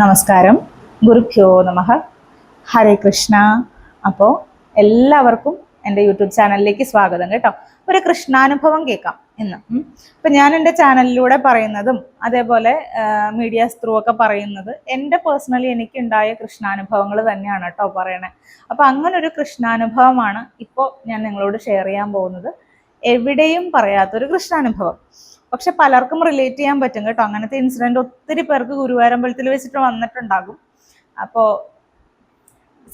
നമസ്കാരം. ഗുരുഭ്യോ നമ. ഹരേ കൃഷ്ണ. അപ്പോൾ എല്ലാവർക്കും എന്റെ യൂട്യൂബ് ചാനലിലേക്ക് സ്വാഗതം കേട്ടോ. ഒരു കൃഷ്ണാനുഭവം കേൾക്കാം ഇന്ന്. ഇപ്പൊ ഞാൻ എന്റെ ചാനലിലൂടെ പറയുന്നതും അതേപോലെ മീഡിയാസ് ത്രൂ ഒക്കെ പറയുന്നത് എന്റെ പേഴ്സണലി എനിക്കുണ്ടായ കൃഷ്ണാനുഭവങ്ങൾ തന്നെയാണ് കേട്ടോ പറയണേ. അപ്പോൾ അങ്ങനെ ഒരു കൃഷ്ണാനുഭവമാണ് ഇപ്പോൾ ഞാൻ നിങ്ങളോട് ഷെയർ ചെയ്യാൻ പോകുന്നത്. എവിടെയും പറയാത്തൊരു കൃഷ്ണാനുഭവം. പക്ഷെ പലർക്കും റിലേറ്റ് ചെയ്യാൻ പറ്റും കേട്ടോ. അങ്ങനത്തെ ഇൻസിഡന്റ് ഒത്തിരി പേർക്ക് ഗുരുവായൂരമ്പലത്തിൽ വെച്ചിട്ട് വന്നിട്ടുണ്ടാകും. അപ്പോ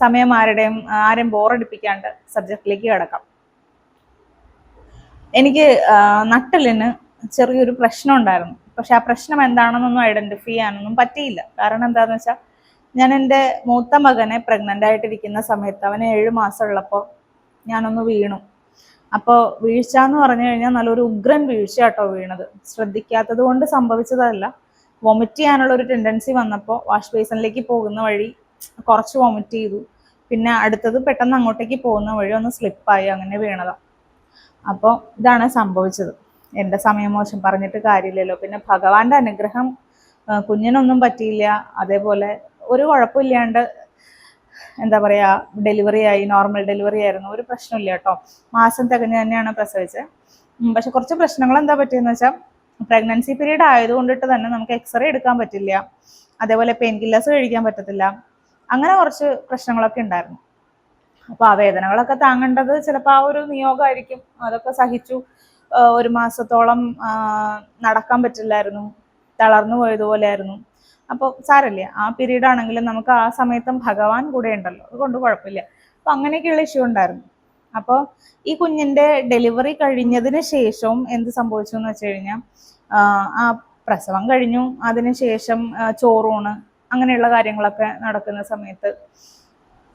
സമയം ആരുടെയും ആരെയും ബോറടിപ്പിക്കാണ്ട് സബ്ജക്റ്റിലേക്ക് കിടക്കാം. എനിക്ക് നട്ടലിന് ചെറിയൊരു പ്രശ്നം ഉണ്ടായിരുന്നു. പക്ഷെ ആ പ്രശ്നം എന്താണെന്നൊന്നും ഐഡന്റിഫൈ ചെയ്യാനൊന്നും പറ്റിയില്ല. കാരണം എന്താന്ന് വെച്ചാൽ ഞാൻ എന്റെ മൂത്ത മകനെ പ്രഗ്നന്റ് ആയിട്ടിരിക്കുന്ന സമയത്ത് അവന് ഏഴ് മാസമുള്ളപ്പോൾ ഞാനൊന്ന് വീണു. അപ്പോൾ വീഴ്ച എന്ന് പറഞ്ഞു കഴിഞ്ഞാൽ നല്ലൊരു ഉഗ്രൻ വീഴ്ച കേട്ടോ വീണത്. ശ്രദ്ധിക്കാത്തത് കൊണ്ട് സംഭവിച്ചതല്ല. വൊമിറ്റ് ചെയ്യാനുള്ള ഒരു ടെൻഡൻസി വന്നപ്പോൾ വാഷ് ബേസിനിലേക്ക് പോകുന്ന വഴി കുറച്ച് വൊമിറ്റ് ചെയ്തു. പിന്നെ അടുത്തത് പെട്ടെന്ന് അങ്ങോട്ടേക്ക് പോകുന്ന വഴി ഒന്ന് സ്ലിപ്പായി അങ്ങനെ വീണതാണ് അപ്പോൾ ഇതാണ് സംഭവിച്ചത്. എന്റെ സമയമോശം പറഞ്ഞിട്ട് കാര്യമില്ലല്ലോ. പിന്നെ ഭഗവാന്റെ അനുഗ്രഹം കുഞ്ഞിനൊന്നും പറ്റിയില്ല. അതേപോലെ ഒരു കുഴപ്പമില്ലാണ്ട് എന്താ പറയുക ഡെലിവറി ആയി നോർമൽ ഡെലിവറി ആയിരുന്നു. ഒരു പ്രശ്നമില്ല കേട്ടോ. മാസം തികഞ്ഞ് തന്നെയാണ് പ്രസവിച്ചത്. പക്ഷെ കുറച്ച് പ്രശ്നങ്ങൾ എന്താ പറ്റിയെന്ന് വെച്ചാൽ പ്രഗ്നൻസി പീരീഡ് ആയതുകൊണ്ടിട്ട് തന്നെ നമുക്ക് എക്സ്റേ എടുക്കാൻ പറ്റില്ല. അതേപോലെ പെയിൻ കില്ലേഴ്സ് കഴിക്കാൻ പറ്റത്തില്ല. അങ്ങനെ കുറച്ച് പ്രശ്നങ്ങളൊക്കെ ഉണ്ടായിരുന്നു. അപ്പോൾ ആ വേദനകളൊക്കെ താങ്ങേണ്ടത് ചിലപ്പോൾ ആ ഒരു നിയോഗമായിരിക്കും അതൊക്കെ സഹിച്ചു ഒരു മാസത്തോളം നടക്കാൻ പറ്റില്ലായിരുന്നു. തളർന്നു പോയതുപോലെയായിരുന്നു. അപ്പോൾ സാരമില്ല ആ പീരീഡ് ആണെങ്കിലും നമുക്ക് ആ സമയത്തും ഭഗവാൻ കൂടെ ഉണ്ടല്ലോ. അതുകൊണ്ട് കുഴപ്പമില്ല. അപ്പോൾ അങ്ങനെയൊക്കെയുള്ള ഇഷ്യൂ ഉണ്ടായിരുന്നു. അപ്പോൾ ഈ കുഞ്ഞിന്റെ ഡെലിവറി കഴിഞ്ഞതിന് ശേഷവും എന്ത് സംഭവിച്ചു എന്ന് വെച്ച് കഴിഞ്ഞാൽ ആ പ്രസവം കഴിഞ്ഞു. അതിനുശേഷം ചോറൂണ് അങ്ങനെയുള്ള കാര്യങ്ങളൊക്കെ നടക്കുന്ന സമയത്ത്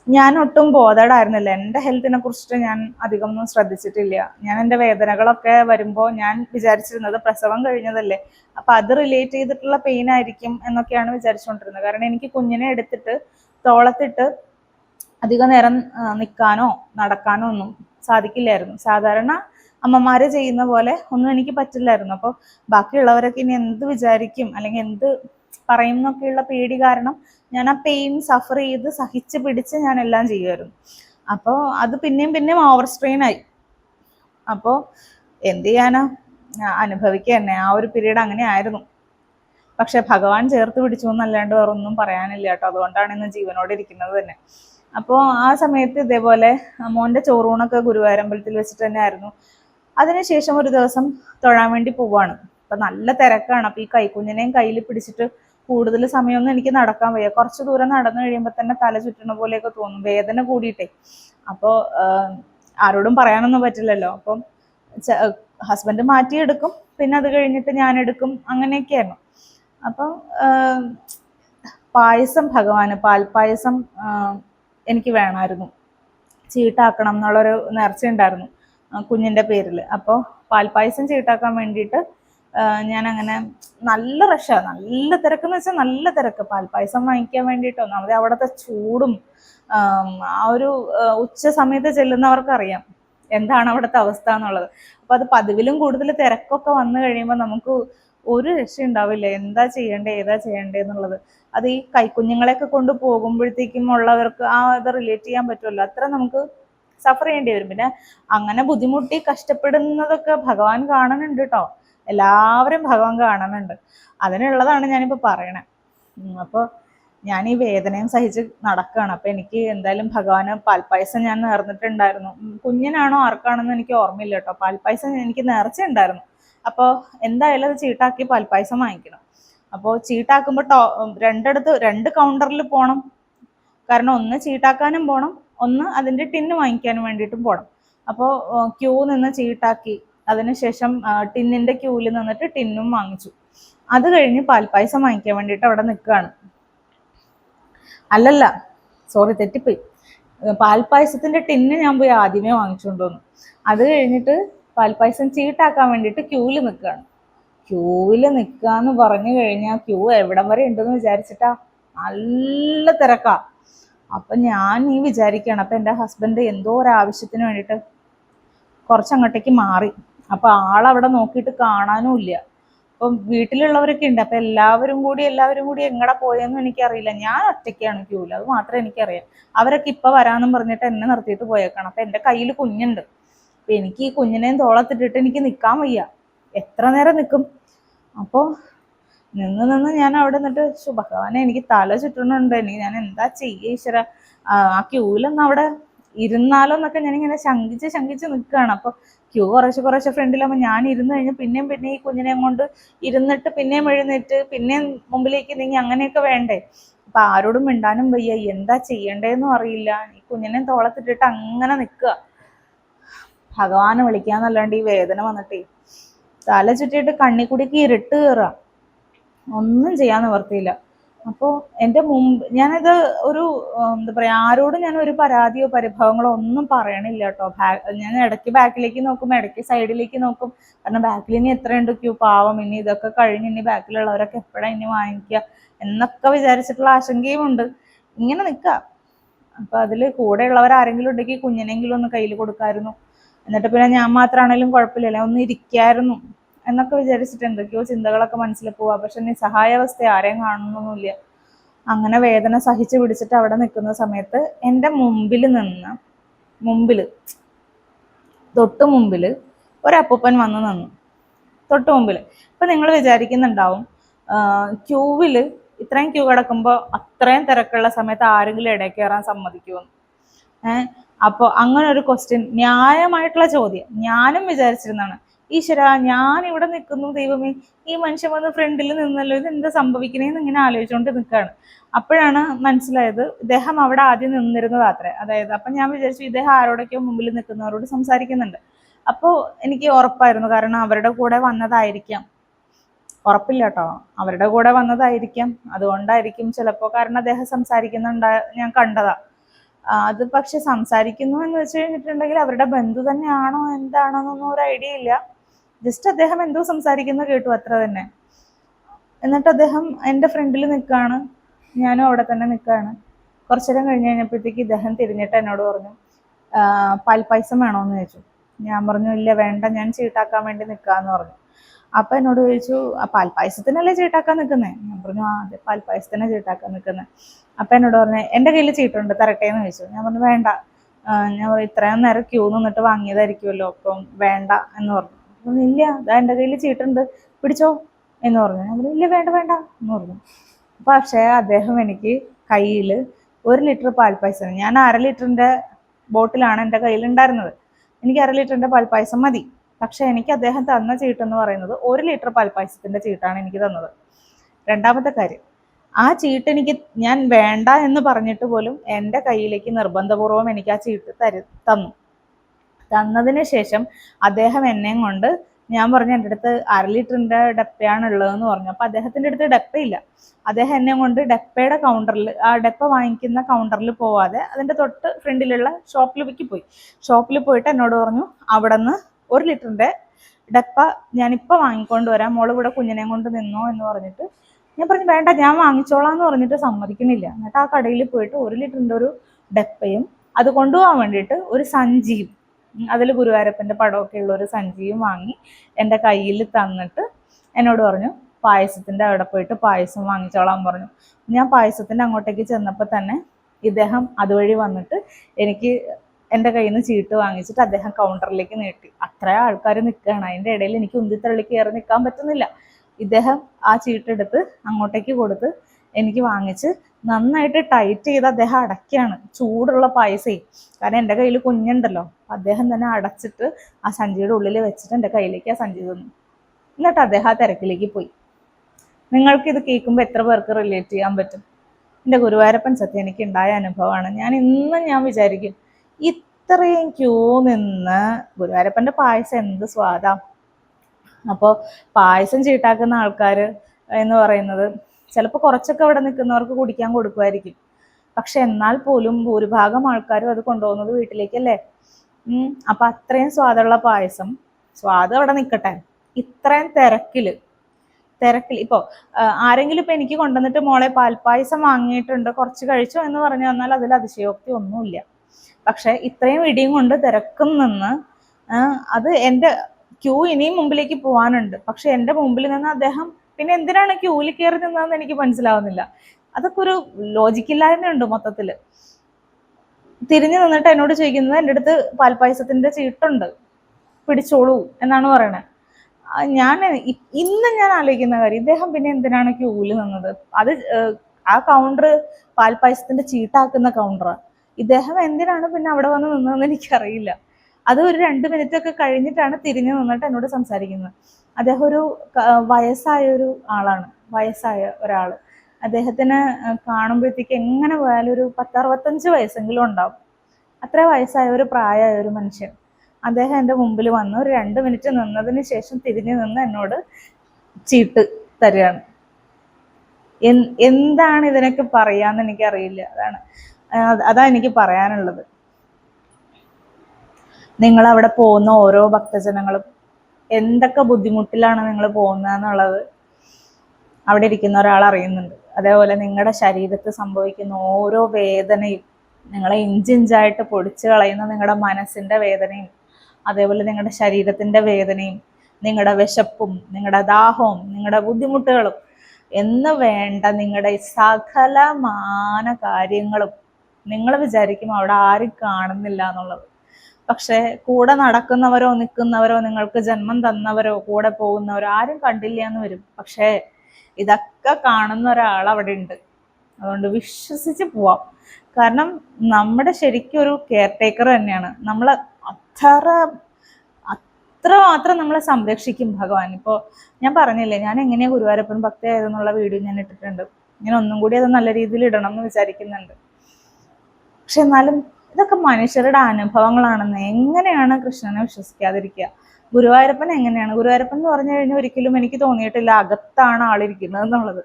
ഞാൻ ഒട്ടും ബോധേഡായിരുന്നില്ല എന്റെ ഹെൽത്തിനെ കുറിച്ചിട്ട് ഞാൻ അധികം ഒന്നും ശ്രദ്ധിച്ചിട്ടില്ല. ഞാൻ എന്റെ വേദനകളൊക്കെ വരുമ്പോൾ ഞാൻ വിചാരിച്ചിരുന്നത് പ്രസവം കഴിഞ്ഞതല്ലേ. അപ്പം അത് റിലേറ്റ് ചെയ്തിട്ടുള്ള പെയിൻ ആയിരിക്കും എന്നൊക്കെയാണ് വിചാരിച്ചുകൊണ്ടിരുന്നത് കാരണം എനിക്ക് കുഞ്ഞിനെ എടുത്തിട്ട് തോളത്തിട്ട് അധിക നേരം നിൽക്കാനോ നടക്കാനോ ഒന്നും സാധിക്കില്ലായിരുന്നു. സാധാരണ അമ്മമാര് ചെയ്യുന്ന പോലെ ഒന്നും എനിക്ക് പറ്റില്ലായിരുന്നു. അപ്പോൾ ബാക്കിയുള്ളവരൊക്കെ ഇനി എന്ത് വിചാരിക്കും? അല്ലെങ്കിൽ എന്ത് പറയും എന്നൊക്കെയുള്ള പേടി കാരണം ഞാൻ ആ പെയിൻ സഫർ ചെയ്ത് സഹിച്ച് പിടിച്ച് ഞാൻ എല്ലാം ചെയ്യുമായിരുന്നു. അപ്പോൾ അത് പിന്നെയും പിന്നെയും ഓവർ സ്ട്രെയിൻ ആയി. അപ്പോൾ എന്ത് ചെയ്യാനാ? അനുഭവിക്കുക തന്നെ. ആ ഒരു പീരീഡ് അങ്ങനെ ആയിരുന്നു. പക്ഷെ ഭഗവാൻ ചേർത്ത് പിടിച്ചു എന്നല്ലാണ്ട് വേറെ ഒന്നും പറയാനില്ല കേട്ടോ. അതുകൊണ്ടാണ് ഇന്ന് ജീവനോടെ ഇരിക്കുന്നത് തന്നെ. അപ്പോൾ ആ സമയത്ത് ഇതേപോലെ മോന്റെ ചോറൂണൊക്കെ ഗുരുവായൂരമ്പലത്തിൽ വെച്ചിട്ട് തന്നെ ആയിരുന്നു. അതിനുശേഷം ഒരു ദിവസം തൊഴാൻ വേണ്ടി പോവാണ്. അപ്പം നല്ല തിരക്കാണ്. അപ്പോൾ ഈ കൈക്കുഞ്ഞിനെയും കയ്യിൽ പിടിച്ചിട്ട് കൂടുതൽ സമയമൊന്നും എനിക്ക് നടക്കാൻ വയ്യ. കുറച്ച് ദൂരം നടന്നു കഴിയുമ്പോൾ തന്നെ തല ചുറ്റണ പോലെയൊക്കെ തോന്നും. വേദന കൂടിയിട്ടേ. അപ്പോൾ ആരോടും പറയാനൊന്നും പറ്റില്ലല്ലോ. അപ്പം ഹസ്ബൻഡ് മാറ്റിയെടുക്കും. പിന്നെ അത് കഴിഞ്ഞിട്ട് ഞാൻ എടുക്കും അങ്ങനെയൊക്കെയായിരുന്നു. അപ്പം പായസം ഭഗവാന് പാൽപ്പായസം എനിക്ക് വേണമായിരുന്നു. ചീട്ടാക്കണം എന്നുള്ളൊരു നേർച്ച ഉണ്ടായിരുന്നു കുഞ്ഞിന്റെ പേരിൽ അപ്പോൾ പാൽപ്പായസം ചീട്ടാക്കാൻ വേണ്ടിയിട്ട് ഞാൻ അങ്ങനെ നല്ല റഷാണ് നല്ല തിരക്കെന്ന് വെച്ചാൽ നല്ല തിരക്ക്. പാൽപ്പായസം വാങ്ങിക്കാൻ വേണ്ടിയിട്ട് ഒന്നാമത് അവിടുത്തെ ചൂടും ആ ഒരു ഉച്ച സമയത്ത് ചെല്ലുന്നവർക്കറിയാം എന്താണ് അവിടുത്തെ അവസ്ഥ എന്നുള്ളത്. അപ്പൊ അത് പതിവിലും കൂടുതൽ തിരക്കൊക്കെ വന്നു കഴിയുമ്പോൾ നമുക്ക് ഒരു രക്ഷ ഉണ്ടാവില്ല. എന്താ ചെയ്യണ്ടേ ഏതാ ചെയ്യണ്ടേ എന്നുള്ളത്. അത് ഈ കൈക്കുഞ്ഞുങ്ങളെയൊക്കെ കൊണ്ട് പോകുമ്പോഴത്തേക്കും ഉള്ളവർക്ക് ആ ഇത് റിലേറ്റ് ചെയ്യാൻ പറ്റുമല്ലോ. അത്ര നമുക്ക് സഫർ ചെയ്യേണ്ടി വരും. പിന്നെ അങ്ങനെ ബുദ്ധിമുട്ടി കഷ്ടപ്പെടുന്നതൊക്കെ ഭഗവാൻ കാണുന്നുണ്ട് കേട്ടോ എല്ലാവരും ഭഗവാൻ കാണുന്നുണ്ട്. അതിനുള്ളതാണ് ഞാനിപ്പോൾ പറയണേ. അപ്പോൾ ഞാൻ ഈ വേദനയും സഹിച്ച് നടക്കുകയാണ് അപ്പോൾ എനിക്ക് എന്തായാലും ഭഗവാന് പാൽപ്പായസം ഞാൻ നേർന്നിട്ടുണ്ടായിരുന്നു. കുഞ്ഞിനാണോ ആർക്കാണെന്ന് എനിക്ക് ഓർമ്മയില്ല കേട്ടോ. പാൽപ്പായസം എനിക്ക് നേർച്ചയുണ്ടായിരുന്നു. അപ്പോൾ എന്തായാലും അത് ചീട്ടാക്കി പാൽപ്പായസം വാങ്ങിക്കണം. അപ്പോൾ ചീട്ടാക്കുമ്പോൾ ടോ രണ്ടിടത്ത് രണ്ട് കൗണ്ടറിൽ പോകണം കാരണം ഒന്ന് ചീട്ടാക്കാനും പോകണം ഒന്ന് അതിന്റെ ടിന്ന് വാങ്ങിക്കാനും വേണ്ടിയിട്ടും പോകണം അപ്പോൾ ക്യൂ നിന്ന് ചീട്ടാക്കി അതിനുശേഷം ടിന്നിന്റെ ക്യൂവിൽ നിന്നിട്ട് ടിന്നും വാങ്ങിച്ചു. അത് കഴിഞ്ഞ് പാൽപ്പായസം വാങ്ങിക്കാൻ വേണ്ടിയിട്ട് അവിടെ നിൽക്കുകയാണ്. അല്ലല്ല സോറി തെറ്റിപ്പോയി. പാൽപ്പായസത്തിന്റെ ടിന്ന് ഞാൻ പോയി ആദ്യമേ വാങ്ങിച്ചുകൊണ്ട് വന്നു. അത് കഴിഞ്ഞിട്ട് പാൽപ്പായസം ചീട്ടാക്കാൻ വേണ്ടിയിട്ട് ക്യൂവിൽ നിൽക്കുകയാണ്. ക്യൂവിൽ നിൽക്കാന്ന് പറഞ്ഞു കഴിഞ്ഞാൽ ക്യൂ എവിടം വരെ ഉണ്ടെന്ന് വിചാരിച്ചിട്ടാ? നല്ല തിരക്കാ. അപ്പൊ ഞാൻ ഈ വിചാരിക്കുകയാണ് അപ്പൊ എന്റെ ഹസ്ബൻഡ് എന്തോ ഒരു ആവശ്യത്തിന് വേണ്ടിയിട്ട് കുറച്ചങ്ങോട്ടേക്ക് മാറി. അപ്പൊ ആളവിടെ നോക്കിയിട്ട് കാണാനും ഇല്ല. അപ്പം വീട്ടിലുള്ളവരൊക്കെ ഉണ്ട്. അപ്പൊ എല്ലാവരും കൂടി എല്ലാവരും കൂടി എങ്ങടെ പോയെന്നും എനിക്കറിയില്ല. ഞാൻ ഒറ്റയ്ക്കാണ് ക്യൂവിൽ അത് മാത്രമേ എനിക്കറിയാം. അവരൊക്കെ ഇപ്പൊ വരാന്നും പറഞ്ഞിട്ട് എന്നെ നിർത്തിയിട്ട് പോയേക്കണം. അപ്പൊ എന്റെ കയ്യിൽ കുഞ്ഞുണ്ട്. അപ്പൊ എനിക്ക് ഈ കുഞ്ഞിനെയും തോളത്തിട്ടിട്ട് എനിക്ക് നിക്കാൻ വയ്യ. എത്ര നേരം നിൽക്കും അപ്പോൾ നിന്ന് നിന്ന് ഞാൻ അവിടെ നിന്നിട്ട് "ശ്ശോ, ഭഗവാനെ എനിക്ക് തല ചുറ്റുന്നുണ്ട് എനിക്ക് ഞാൻ എന്താ ചെയ്യ ഈശ്വര? ആ ക്യൂലൊന്നും അവിടെ ഇരുന്നാലോ എന്നൊക്കെ ഞാനിങ്ങനെ ശങ്കിച്ച് ശങ്കിച്ച് നിൽക്കുകയാണ് അപ്പൊ ക്യൂ കുറച്ച് കുറച്ച് ഫ്രണ്ടിലാകുമ്പോൾ ഞാൻ ഇരുന്ന് കഴിഞ്ഞ് പിന്നെയും പിന്നെ ഈ കുഞ്ഞിനെയും കൊണ്ട് ഇരുന്നിട്ട് പിന്നെയും എഴുന്നേറ്റ് പിന്നെയും മുമ്പിലേക്ക് നീങ്ങി അങ്ങനെയൊക്കെ വേണ്ടേ? അപ്പൊ ആരോടും മിണ്ടാനും വയ്യ. എന്താ ചെയ്യണ്ടേന്നും അറിയില്ല. ഈ കുഞ്ഞിനെ തോളത്തിട്ടിട്ട് അങ്ങനെ നിൽക്കുക ഭഗവാനെ വിളിക്കാന്നല്ലാണ്ട് ഈ വേദന വന്നിട്ടേ. തല ചുറ്റിയിട്ട് കണ്ണിക്കുടിക്ക് കൂടിക്ക് ഇരുട്ട് കയറുക ഒന്നും ചെയ്യാൻ നിവർത്തിയില്ല. അപ്പോൾ എന്റെ മുമ്പ് ഞാനത് ഒരു എന്താ പറയാ ആരോടും ഞാൻ ഒരു പരാതിയോ പരിഭവങ്ങളോ ഒന്നും പറയണില്ല കേട്ടോ. ഞാൻ ഇടയ്ക്ക് ബാക്കിലേക്ക് നോക്കും ഇടയ്ക്ക് സൈഡിലേക്ക് നോക്കും. കാരണം ബാക്കിൽ ഇനി എത്രയുണ്ട് ക്യൂ? പാവം ഇനി ഇതൊക്കെ കഴിഞ്ഞ് ഇനി ബാക്കിലുള്ളവരൊക്കെ എപ്പോഴാ ഇനി വാങ്ങിക്കുക എന്നൊക്കെ വിചാരിച്ചിട്ടുള്ള ആശങ്കയും ഉണ്ട്. ഇങ്ങനെ നിൽക്കുക അപ്പൊ അതിൽ കൂടെയുള്ളവർ ആരെങ്കിലും ഉണ്ടെങ്കിൽ കുഞ്ഞിനെങ്കിലും ഒന്ന് കയ്യിൽ കൊടുക്കായിരുന്നു. എന്നിട്ട് പിന്നെ ഞാൻ മാത്രമാണെങ്കിലും കുഴപ്പമില്ലല്ലേ. ഒന്ന് ഇരിക്കായിരുന്നു. എന്നൊക്കെ വിചാരിച്ചിട്ട് എന്തൊക്കെയോ ചിന്തകളൊക്കെ മനസ്സിൽ പോവാ. പക്ഷെ നിസ്സഹായാവസ്ഥ ആരെയും കാണണമെന്നില്ല അങ്ങനെ വേദന സഹിച്ചു പിടിച്ചിട്ട് അവിടെ നിൽക്കുന്ന സമയത്ത് എന്റെ മുമ്പിൽ നിന്ന് മുമ്പിൽ തൊട്ട് മുമ്പിൽ ഒരപ്പൂപ്പൻ വന്ന് നിന്നു. തൊട്ട് മുമ്പിൽ. ഇപ്പൊ നിങ്ങൾ വിചാരിക്കുന്നുണ്ടാവും ക്യൂവിൽ ഇത്രയും ക്യൂ കിടക്കുമ്പോൾ അത്രയും തിരക്കുള്ള സമയത്ത് ആരെങ്കിലും ഇടയിൽ കയറാൻ സമ്മതിക്കുമെന്ന് ഏഹ് അപ്പോൾ അങ്ങനെ ഒരു ക്വസ്റ്റ്യൻ ന്യായമായിട്ടുള്ള ചോദ്യം. ഞാനും വിചാരിച്ചിരുന്നതാണ് ഈശ്വര ഞാൻ ഇവിടെ നിൽക്കുന്നു ദൈവമേ ഈ മനുഷ്യൻ വന്ന് ഫ്രണ്ടിൽ നിന്നല്ലോ ഇത് എന്താ സംഭവിക്കണേന്ന് ഇങ്ങനെ ആലോചിച്ചുകൊണ്ട് നിൽക്കുകയാണ് അപ്പോഴാണ് മനസ്സിലായത് ഇദ്ദേഹം അവിടെ ആദ്യം നിന്നിരുന്നത് അത്രേ. അതായത് അപ്പം ഞാൻ വിചാരിച്ചു ഇദ്ദേഹം ആരോടൊക്കെയോ മുമ്പിൽ നിൽക്കുന്നവരോട് സംസാരിക്കുന്നുണ്ട്. അപ്പോൾ എനിക്ക് ഉറപ്പായിരുന്നു കാരണം അവരുടെ കൂടെ വന്നതായിരിക്കാം. ഉറപ്പില്ല കേട്ടോ അവരുടെ കൂടെ വന്നതായിരിക്കാം. അതുകൊണ്ടായിരിക്കും ചിലപ്പോൾ കാരണം അദ്ദേഹം സംസാരിക്കുന്നുണ്ടായ ഞാൻ കണ്ടതാ. അത് പക്ഷെ സംസാരിക്കുന്നു എന്ന് വെച്ച് കഴിഞ്ഞിട്ടുണ്ടെങ്കിൽ അവരുടെ ബന്ധു തന്നെയാണോ എന്താണോ എന്നൊന്നും ഒരു ഐഡിയ ഇല്ല. ജസ്റ്റ് അദ്ദേഹം എന്തോ സംസാരിക്കുന്നു കേട്ടു അത്ര തന്നെ. എന്നിട്ട് അദ്ദേഹം എന്റെ ഫ്രണ്ടിൽ നിൽക്കുകയാണ്. ഞാനും അവിടെ തന്നെ നിൽക്കുകയാണ്. കുറച്ചു നേരം കഴിഞ്ഞ് കഴിഞ്ഞപ്പോഴത്തേക്ക് ഇദ്ദേഹം തിരിഞ്ഞിട്ട് എന്നോട് പറഞ്ഞു "ആ, പാൽപ്പായസം വേണോന്ന് ചോദിച്ചു. ഞാൻ പറഞ്ഞു ഇല്ല വേണ്ട ഞാൻ ചീട്ടാക്കാൻ വേണ്ടി നിൽക്കാന്ന് പറഞ്ഞു. അപ്പൊ എന്നോട് ചോദിച്ചു പാൽപ്പായസത്തിനല്ലേ ചീട്ടാക്കാൻ നിൽക്കുന്നേ? ഞാൻ പറഞ്ഞു ആ അതെ പാൽപ്പായസത്തിനെ ചീട്ടാക്കാൻ നിൽക്കുന്നത് അപ്പം എന്നോട് പറഞ്ഞു എന്റെ കയ്യിൽ ചീട്ടുണ്ട് തരട്ടെ എന്ന് ചോദിച്ചു. ഞാൻ പറഞ്ഞു വേണ്ട. ഞാൻ പറഞ്ഞു, ഇത്രയും നേരം ക്യൂ നിന്നിട്ട് വാങ്ങിയതായിരിക്കുമല്ലോ അപ്പം വേണ്ട എന്ന് പറഞ്ഞു. ഇല്ല അതാ എന്റെ കയ്യിൽ ചീട്ടുണ്ട് പിടിച്ചോ എന്ന് പറഞ്ഞു. ഞാൻ പറഞ്ഞു ഇല്ല വേണ്ട വേണ്ട എന്ന് പറഞ്ഞു. പക്ഷേ അദ്ദേഹം എനിക്ക് കയ്യിൽ ഒരു ലിറ്റർ പാൽപ്പായസം ഞാൻ അര ലിറ്ററിന്റെ ബോട്ടിലാണ് എന്റെ കയ്യിൽ ഉണ്ടായിരുന്നത്. എനിക്ക് അര ലിറ്ററിന്റെ പാൽപ്പായസം മതി. പക്ഷേ എനിക്ക് അദ്ദേഹം തന്ന ചീട്ടെന്ന് പറയുന്നത് ഒരു ലിറ്റർ പാൽപ്പായസത്തിന്റെ ചീട്ടാണ് എനിക്ക് തന്നത്. രണ്ടാമത്തെ കാര്യം. ആ ചീട്ട് എനിക്ക് ഞാൻ വേണ്ട എന്ന് പറഞ്ഞിട്ട് പോലും എന്റെ കയ്യിലേക്ക് നിർബന്ധപൂർവം എനിക്ക് ആ ചീട്ട് തരു തന്നു. തന്നതിന് ശേഷം അദ്ദേഹം എന്നെയും കൊണ്ട് ഞാൻ പറഞ്ഞു എന്റെ അടുത്ത് അര ലിറ്ററിന്റെ ഡപ്പയാണ് ഉള്ളതെന്ന് പറഞ്ഞു. അപ്പോൾ അദ്ദേഹത്തിന്റെ അടുത്ത് ഡപ്പയില്ല. അദ്ദേഹം എന്നെ കൊണ്ട് ഡപ്പയുടെ കൗണ്ടറിൽ ആ ഡപ്പ വാങ്ങിക്കുന്ന കൗണ്ടറിൽ പോവാതെ അതിന്റെ തൊട്ട് ഫ്രണ്ടിലുള്ള ഷോപ്പിലേക്ക് പോയി. ഷോപ്പിൽ പോയിട്ട് എന്നോട് പറഞ്ഞു അവിടെ നിന്ന് ഒരു ലിറ്ററിന്റെ ഡപ്പ ഞാനിപ്പോൾ വാങ്ങിക്കൊണ്ട് വരാം. മോൾ ഇവിടെ കുഞ്ഞിനെയും കൊണ്ട് നിന്നോ എന്ന് പറഞ്ഞിട്ട് ഞാൻ പറഞ്ഞു വേണ്ട ഞാൻ വാങ്ങിച്ചോളാം എന്ന് പറഞ്ഞിട്ട് സമ്മതിക്കണില്ല. എന്നിട്ട് ആ കടയിൽ പോയിട്ട് ഒരു ലിറ്ററിന്റെ ഒരു ഡപ്പയും അത് കൊണ്ടുപോകാൻ വേണ്ടിയിട്ട് ഒരു സഞ്ചിയും അതിൽ ഗുരുവായൂരപ്പന്റെ പടമൊക്കെ ഉള്ള ഒരു സഞ്ചിയും വാങ്ങി എന്റെ കയ്യിൽ തന്നിട്ട് എന്നോട് പറഞ്ഞു പായസത്തിന്റെ അവിടെ പോയിട്ട് പായസം വാങ്ങിച്ചോളാൻ പറഞ്ഞു. ഞാൻ പായസത്തിന്റെ അങ്ങോട്ടേക്ക് ചെന്നപ്പോൾ തന്നെ ഇദ്ദേഹം അതുവഴി വന്നിട്ട് എനിക്ക് എന്റെ കയ്യിൽ നിന്ന് ചീട്ട് വാങ്ങിച്ചിട്ട് അദ്ദേഹം കൗണ്ടറിലേക്ക് നീട്ടി. അത്ര ആൾക്കാർ നിൽക്കുകയാണ്. അതിന്റെ ഇടയിൽ എനിക്ക് ഉന്തിത്തള്ളി കയറി നിൽക്കാൻ പറ്റുന്നില്ല. ഇദ്ദേഹം ആ ചീട്ടെടുത്ത് അങ്ങോട്ടേക്ക് കൊടുത്ത് എനിക്ക് വാങ്ങിച്ച് നന്നായിട്ട് ടൈറ്റ് ചെയ്ത് അദ്ദേഹം അടയ്ക്കുകയാണ്. ചൂടുള്ള പായസേ. കാരണം എന്റെ കയ്യിൽ കുഞ്ഞുണ്ടല്ലോ. അദ്ദേഹം തന്നെ അടച്ചിട്ട് ആ സഞ്ചിയുടെ ഉള്ളിൽ വെച്ചിട്ട് എന്റെ കയ്യിലേക്ക് ആ സഞ്ചി തന്നു. എന്നിട്ട് അദ്ദേഹം ആ തിരക്കിലേക്ക് പോയി. നിങ്ങൾക്ക് ഇത് കേൾക്കുമ്പോൾ എത്ര പേർക്ക് റിലേറ്റ് ചെയ്യാൻ പറ്റും? എന്റെ ഗുരുവായൂരപ്പൻ സത്യം എനിക്ക് ഉണ്ടായ അനുഭവമാണ്. ഞാൻ ഇന്നും ഞാൻ വിചാരിക്കും ഇത്രയും ക്യൂ നിന്ന് ഗുരുവായൂരപ്പന്റെ പായസം എന്ത് സ്വാദാ. അപ്പോൾ പായസം ചീട്ടാക്കുന്ന ആൾക്കാർ എന്ന് പറയുന്നത് ചിലപ്പോൾ കുറച്ചൊക്കെ അവിടെ നിൽക്കുന്നവർക്ക് കുടിക്കാൻ കൊടുക്കുമായിരിക്കും പക്ഷെ എന്നാൽ പോലും ഭൂരിഭാഗം ആൾക്കാരും അത് കൊണ്ടുപോകുന്നത് വീട്ടിലേക്കല്ലേ? അപ്പൊ അത്രയും സ്വാദുള്ള പായസം സ്വാദ് അവിടെ നിൽക്കട്ടെ ഇത്രയും തിരക്കിൽ തിരക്കിൽ ഇപ്പോ ആരെങ്കിലും ഇപ്പൊ എനിക്ക് കൊണ്ടുവന്നിട്ട് മോളെ പാൽപ്പായസം വാങ്ങിയിട്ടുണ്ട് കുറച്ച് കഴിച്ചോ എന്ന് പറഞ്ഞു തന്നാൽ അതിൽ അതിശയോക്തി ഒന്നുമില്ല. പക്ഷെ ഇത്രയും ഇടിയും കൊണ്ട് തിരക്കും നിന്ന് അത് എന്റെ ക്യൂ ഇനിയും മുമ്പിലേക്ക് പോകാനുണ്ട് പക്ഷെ എന്റെ മുമ്പിൽ നിന്ന് അദ്ദേഹം പിന്നെ എന്തിനാണ് ക്യൂവിൽ കയറി നിന്നതെന്ന് എനിക്ക് മനസ്സിലാവുന്നില്ല. അതൊക്കെ ഒരു ലോജിക്കില്ലായ്മയുണ്ട് മൊത്തത്തിൽ തിരിഞ്ഞു നിന്നിട്ട് എന്നോട് ചോദിക്കുന്നത് എന്റെ അടുത്ത് പാൽപ്പായസത്തിന്റെ ചീട്ടുണ്ട് പിടിച്ചോളൂ എന്നാണ് പറയണത് ഞാൻ ഇന്ന് ഞാൻ ആലോചിക്കുന്ന കാര്യം ഇദ്ദേഹം പിന്നെ എന്തിനാണ് ക്യൂവിൽ നിന്നത്? അത് ആ കൗണ്ടർ പാൽപ്പായസത്തിന്റെ ചീട്ടാക്കുന്ന കൗണ്ടറാണ് ഇദ്ദേഹം എന്തിനാണ് പിന്നെ അവിടെ വന്ന് നിന്നതെന്ന് എനിക്കറിയില്ല. അത് ഒരു രണ്ട് മിനിറ്റ് ഒക്കെ കഴിഞ്ഞിട്ടാണ് തിരിഞ്ഞു നിന്നിട്ട് എന്നോട് സംസാരിക്കുന്നത്. അദ്ദേഹം ഒരു വയസ്സായ ഒരു ആളാണ്. വയസ്സായ ഒരാൾ. അദ്ദേഹത്തിന് കാണുമ്പോഴത്തേക്ക് എങ്ങനെ പോയാലും ഒരു പത്തറുപത്തഞ്ച് വയസ്സെങ്കിലും ഉണ്ടാവും. അത്ര വയസ്സായ ഒരു പ്രായമായ ഒരു മനുഷ്യൻ. അദ്ദേഹം എന്റെ മുമ്പിൽ വന്ന് ഒരു രണ്ട് മിനിറ്റ് നിന്നതിന് ശേഷം തിരിഞ്ഞു നിന്ന് എന്നോട് ചീട്ട് തരികയാണ്. എന്താണ് ഇതിനൊക്കെ പറയാന്ന് എനിക്കറിയില്ല. അതാണ് അതാ എനിക്ക് പറയാനുള്ളത്. നിങ്ങൾ അവിടെ പോകുന്ന ഓരോ ഭക്തജനങ്ങളും എന്തൊക്കെ ബുദ്ധിമുട്ടിലാണ് നിങ്ങൾ പോകുന്നതെന്നുള്ളത് അവിടെ ഇരിക്കുന്ന ഒരാൾ അറിയുന്നുണ്ട്. അതേപോലെ നിങ്ങളുടെ ശരീരത്ത് സംഭവിക്കുന്ന ഓരോ വേദനയും നിങ്ങളെ ഇഞ്ചിഞ്ചായിട്ട് പൊടിച്ചു കളയുന്ന നിങ്ങളുടെ മനസ്സിന്റെ വേദനയും അതേപോലെ നിങ്ങളുടെ ശരീരത്തിന്റെ വേദനയും നിങ്ങളുടെ വിശപ്പും നിങ്ങളുടെ ദാഹവും നിങ്ങളുടെ ബുദ്ധിമുട്ടുകളും എന്ന് വേണ്ട നിങ്ങളുടെ സകലമാന കാര്യങ്ങളും നിങ്ങൾ വിചാരിക്കും അവിടെ ആരും കാണുന്നില്ല എന്നുള്ളത്. പക്ഷെ കൂടെ നടക്കുന്നവരോ നിൽക്കുന്നവരോ നിങ്ങൾക്ക് ജന്മം തന്നവരോ കൂടെ പോകുന്നവരോ ആരും കണ്ടില്ല എന്ന് വരും. പക്ഷേ ഇതൊക്കെ കാണുന്ന ഒരാൾ അവിടെ ഉണ്ട്. അതുകൊണ്ട് വിശ്വസിച്ച് പോവാം. കാരണം നമ്മുടെ ശരിക്കും ഒരു കെയർ ടേക്കർ തന്നെയാണ്. നമ്മൾ അത്ര അത്ര മാത്രം നമ്മളെ സംരക്ഷിക്കും ഭഗവാൻ. ഇപ്പോൾ ഞാൻ പറഞ്ഞില്ലേ ഞാൻ എങ്ങനെയാണ് ഗുരുവായൂരപ്പൻ ഭക്തയായതെന്നുള്ള വീഡിയോ ഞാൻ ഇട്ടിട്ടുണ്ട്. ഞാൻ ഒന്നും കൂടി അത് നല്ല രീതിയിൽ ഇടണം എന്ന് വിചാരിക്കുന്നുണ്ട്. പക്ഷെ എന്നാലും ഇതൊക്കെ മനുഷ്യരുടെ അനുഭവങ്ങളാണെന്ന് എങ്ങനെയാണ് കൃഷ്ണനെ വിശ്വസിക്കാതിരിക്കുക? ഗുരുവായൂരപ്പൻ എങ്ങനെയാണ്? ഗുരുവായൂരപ്പൻ എന്ന് പറഞ്ഞു കഴിഞ്ഞാൽ ഒരിക്കലും എനിക്ക് തോന്നിയിട്ടില്ല അകത്താണ് ആളിരിക്കുന്നത് എന്നുള്ളത്.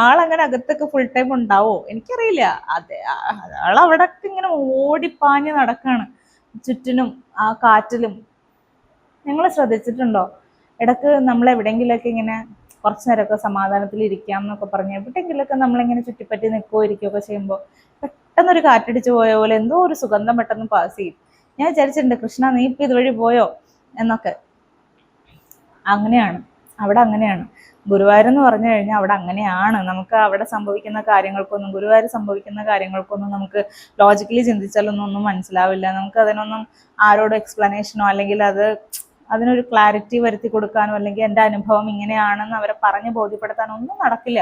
ആളങ്ങനെ അകത്തൊക്കെ ഫുൾ ടൈം ഉണ്ടാവോ? എനിക്കറിയില്ല. അതെ ആൾ അവിടെ ഇങ്ങനെ ഓടിപ്പാഞ്ഞ് നടക്കാണ്. ചുറ്റിനും ആ കാറ്റിലും. നിങ്ങൾ ശ്രദ്ധിച്ചിട്ടുണ്ടോ? ഇടയ്ക്ക് നമ്മൾ എവിടെയെങ്കിലുമൊക്കെ ഇങ്ങനെ കുറച്ച് നേരമൊക്കെ സമാധാനത്തിൽ ഇരിക്കാം എന്നൊക്കെ പറഞ്ഞ്. എവിടെയെങ്കിലുമൊക്കെ നമ്മളിങ്ങനെ ചുറ്റിപ്പറ്റി നിൽക്കുകയോ ഇരിക്കുകയൊക്കെ ചെയ്യുമ്പോൾ പെട്ടെന്നൊരു കാറ്റടിച്ച് പോയ പോലെ എന്തോ ഒരു സുഗന്ധം പെട്ടെന്ന് പാസ് ചെയ്യും. ഞാൻ വിചാരിച്ചിട്ടുണ്ട് കൃഷ്ണ നീ ഇപ്പം ഇതുവഴി പോയോ? എന്നൊക്കെ. അങ്ങനെയാണ്. അവിടെ അങ്ങനെയാണ്. ഗുരുവായൂർ എന്ന് പറഞ്ഞു കഴിഞ്ഞാൽ അവിടെ അങ്ങനെയാണ്. നമുക്ക് അവിടെ സംഭവിക്കുന്ന കാര്യങ്ങൾക്കൊന്നും ഗുരുവായൂർ സംഭവിക്കുന്ന കാര്യങ്ങൾക്കൊന്നും നമുക്ക് ലോജിക്കലി ചിന്തിച്ചാലൊന്നും ഒന്നും മനസ്സിലാവില്ല. നമുക്ക് അതിനൊന്നും ആരോടും എക്സ്പ്ലനേഷനോ അല്ലെങ്കിൽ അത് അതിനൊരു ക്ലാരിറ്റി വരുത്തി കൊടുക്കാനോ അല്ലെങ്കിൽ എന്റെ അനുഭവം ഇങ്ങനെയാണെന്ന് അവരെ പറഞ്ഞ് ബോധ്യപ്പെടുത്താനോ ഒന്നും നടക്കില്ല.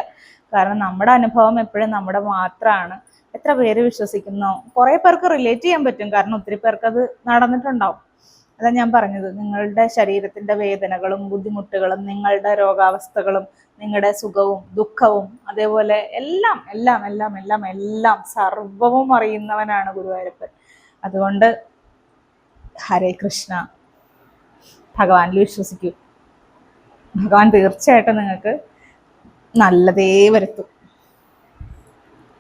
കാരണം നമ്മുടെ അനുഭവം എപ്പോഴും നമ്മുടെ മാത്രമാണ് എത്ര പേര് വിശ്വസിക്കുന്നു? കുറേ പേർക്ക് റിലേറ്റ് ചെയ്യാൻ പറ്റും. കാരണം ഒത്തിരി പേർക്ക് അത് നടന്നിട്ടുണ്ടാവും. അതാ ഞാൻ പറഞ്ഞത്. നിങ്ങളുടെ ശരീരത്തിന്റെ വേദനകളും ബുദ്ധിമുട്ടുകളും നിങ്ങളുടെ രോഗാവസ്ഥകളും നിങ്ങളുടെ സുഖവും ദുഃഖവും അതേപോലെ എല്ലാം എല്ലാം എല്ലാം എല്ലാം എല്ലാം സർവവും അറിയുന്നവനാണ് ഗുരുവായൂരപ്പൻ. അതുകൊണ്ട് ഹരേ കൃഷ്ണ. ഭഗവാനിൽ വിശ്വസിക്കൂ. ഭഗവാൻ തീർച്ചയായിട്ടും നിങ്ങൾക്ക് നല്ലതേ വരുത്തും.